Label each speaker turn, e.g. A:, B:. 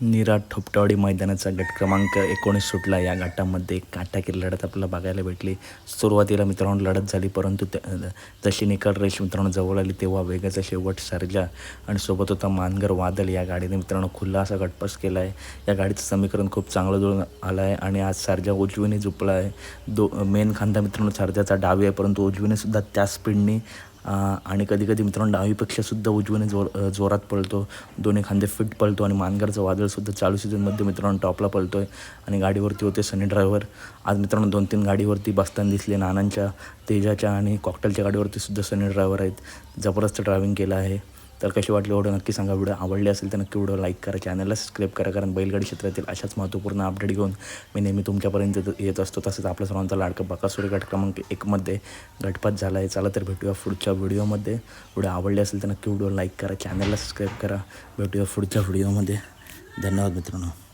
A: निराट ठोपटावाडी मैदानाचा गट क्रमांक एकोणीस सुटला या गटामध्ये काटाकीर लढत आपल्याला बघायला भेटली. सुरुवातीला मित्रांनो लढत झाली परंतु जशी निकाल रेश मित्रांनो जवळ आली तेव्हा वेगाचा शेवट सर्जा आणि सोबत होता मानगर वादळ. या गाडीने मित्रांनो खुल्ला असा गटपास केला आहे या गाडीचं समीकरण खूप चांगलं जुळून आलं आहे आणि आज सारजा उजवीने झुपला आहे दो मेन खांदा मित्रांनो सारजाचा डावी आहे परंतु उजवीने सुद्धा त्या स्पीडने आणि कधीकधी मित्रांनो डावी पक्षसुद्धा उजवीने जोर जोरात पळतो. दोन्ही खांदे फिट पळतो आणि मानगरचं वादळसुद्धा चालू सीझनमध्ये मित्रांनो टॉपला पळतो आहे आणि गाडीवरती होते सनी ड्रायव्हर आज मित्रांनो दोन तीन गाडीवरती बसताना दिसले नानांच्या तेजाच्या आणि कॉकटेलच्या गाडीवरती सुद्धा सनी ड्रायव्हर आहेत. जबरदस्त ड्रायव्हिंग केलं आहे. तर कशी वाटली एवढं नक्की सांगा. व्हिडिओ आवडली असेल तर नक्की व्हिडिओ लाईक करा चॅनलला सबस्क्राईब करा. कारण बैलगाडी क्षेत्रातील अशाच महत्त्वपूर्ण अपडेट घेऊन मी नेहमी तुमच्यापर्यंत येत- असतो. तसंच आपल्या सर्वांचा लाडका बकासूर गट क्रमांक एकमध्ये गटपात झाला आहे चला तर भेटूया पुढच्या व्हिडिओमध्ये व्हिडिओ आवडले असेल तर नक्की व्हिडिओ लाईक करा चॅनलला सबस्क्राईब करा. भेटूया पुढच्या व्हिडिओमध्ये धन्यवाद मित्रांनो.